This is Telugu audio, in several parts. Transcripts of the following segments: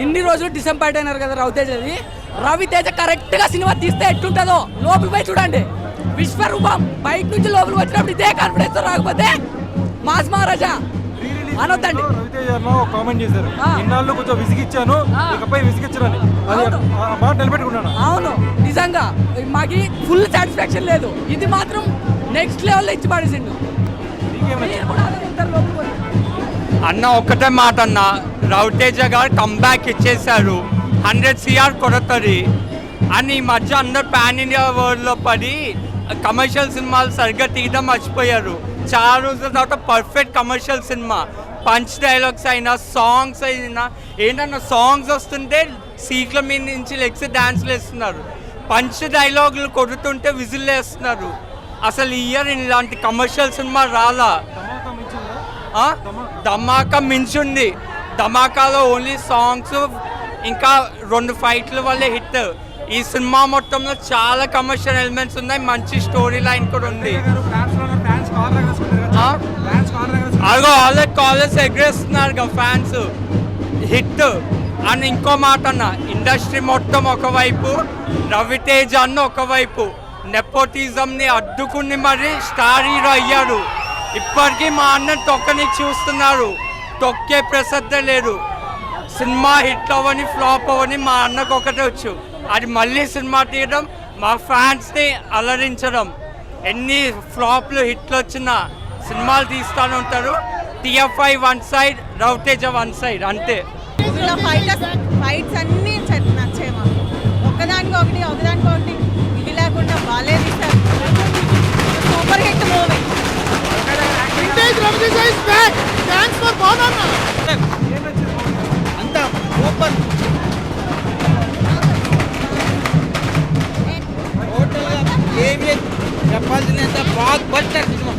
ఇన్ని రోజులు డిసప్పాయింట్ అయినారు కదా రవితేజది రవితేజ కరెక్ట్గా సినిమా తీస్తే ఎట్లుంటుందో లోపల పోయి చూడండి. విశ్వరూపం బయట నుంచి లోపలికి వచ్చినప్పుడు ఇదే కాన్ఫిడెన్స్ రాకపోతే మాస్ మహారాజా అనొద్దండి. కామెంట్ చేశారు. ఆ. ఇన్నాళ్ళు కొంచెం విసిగిచ్చాను ఆ. ఇకపై విసిగిచ్చరని. అది అవును. ఆ మాట నిలబెట్టుకున్నాను అవును. నిజంగా మాకి ఫుల్ సాటిస్ఫాక్షన్ లేదు. ఇది మాత్రం నెక్స్ట్ లెవెల్లో ఇచ్చి పడేసిండు అన్న ఒక్కటే మాట అన్న రవితేజ గారు కంబ్యాక్ ఇచ్చేశారు. హండ్రెడ్ సిఆర్ కొడతది. అని ఈ మధ్య అందరు పాన్ ఇండియా వరల్డ్లో పడి కమర్షియల్ సినిమాలు సరిగ్గా తీయడం మర్చిపోయారు. చాలా రోజుల తర్వాత perfect commercial cinema. Punch dialogues అయినా సాంగ్స్ అయినా ఏంటన్నా సాంగ్స్ వస్తుంటే సీట్ల మీద నుంచి లెగ్స్ డ్యాన్స్లు వేస్తున్నారు పంచ్ డైలాగులు కొడుతుంటే విజిల్ వేస్తున్నారు అసలు ఇయర్ ఇలాంటి కమర్షియల్ సినిమా రాలా? ధమాకా మించి ఉంది. మించుంది ధమాకాలో ఓన్లీ సాంగ్స్ ఇంకా రెండు ఫైట్ల వల్లే హిట్ ఈ సినిమా మొత్తంలో చాలా కమర్షియల్ ఎలిమెంట్స్ ఉన్నాయి. మంచి స్టోరీ లైన్ కూడా ఉంది. రవితేజ గారు అదిగో ఆల్రెడీ కాలేజ్ ఎగ్రేస్తున్నారు ఫ్యాన్స్ హిట్ అని ఇంకో మాట అన్న ఇండస్ట్రీ మొత్తం ఒకవైపు రవితేజ అన్న ఒకవైపు నెపోటిజంని అడ్డుకుని మరి స్టార్ హీరో అయ్యాడు. ఇప్పటికీ మా అన్న తొక్కని చూస్తున్నారు. తొక్కే ప్రసక్తే లేదు సినిమా హిట్ అవ్వని ఫ్లాప్ అవ్వని మా అన్నకు ఒకటే వచ్చు. అది మళ్ళీ సినిమా తీయడం మా ఫ్యాన్స్ని అలరించడం. ఎన్ని ఫ్లాప్లు హిట్లు వచ్చినా సినిమాలు తీస్తూనే ఉంటారు. TFI one side Raviteja one side అంతే. ఇందులో ఫైటర్స్ ఫైట్స్ అన్నీ చ- నచ్చాయి మాకు ఒకటి ఒకదానికి ఒకటి ఇది లేకుండా బాగాలేదు. చెప్పాల్సిందంత బ్లాక్ బస్టర్ సినిమా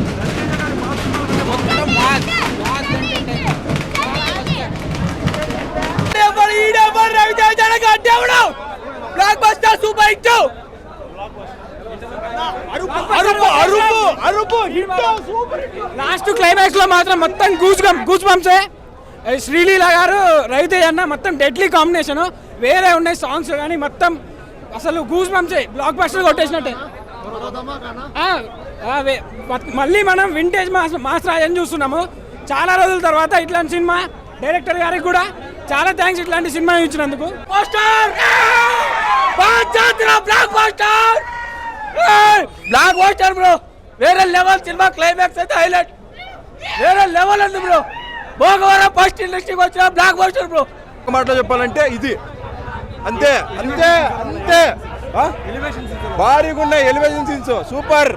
మొత్తం mass mass entertainment blockbuster super hit అరుపు అరుపు అరుపు హిట్ లాస్ట్ క్లైమాక్స్లో మాత్రం మొత్తం గూస్ గూస్ బంప్సే శ్రీలీల గారు రవితేజ్ అన్న మొత్తం డెడ్లీ కాంబినేషన్ వేరే ఉన్నాయి సాంగ్స్ కానీ మొత్తం అసలు గూస్ బంప్సే బ్లాక్ బస్టర్ కొట్టేసినట్టే. మళ్ళీ మనం వింటేజ్ మాస్ మాస్ రాజని చూస్తున్నాము. చాలా రోజుల తర్వాత ఇట్లాంటి సినిమా డైరెక్టర్ గారికి కూడా చాలా థ్యాంక్స్ ఇట్లాంటి సినిమా ఇచ్చినందుకు. Poster block poster block poster bro వేరే లెవెల్ సినిమా క్లైమాక్స్ అయితే హైలైట్ వేరే లెవెల్ ఉంది బ్రో భోగవరం ఫస్ట్ ఇండస్ట్రీకి వచ్చిన బ్లాక్ పోస్టర్ బ్రో ఒక మాటలో చెప్పాలంటే ఇది. అంతే అంతే అంతే. భారీగా ఉన్నాయి ఎలివేషన్ సీన్స్ సూపర్.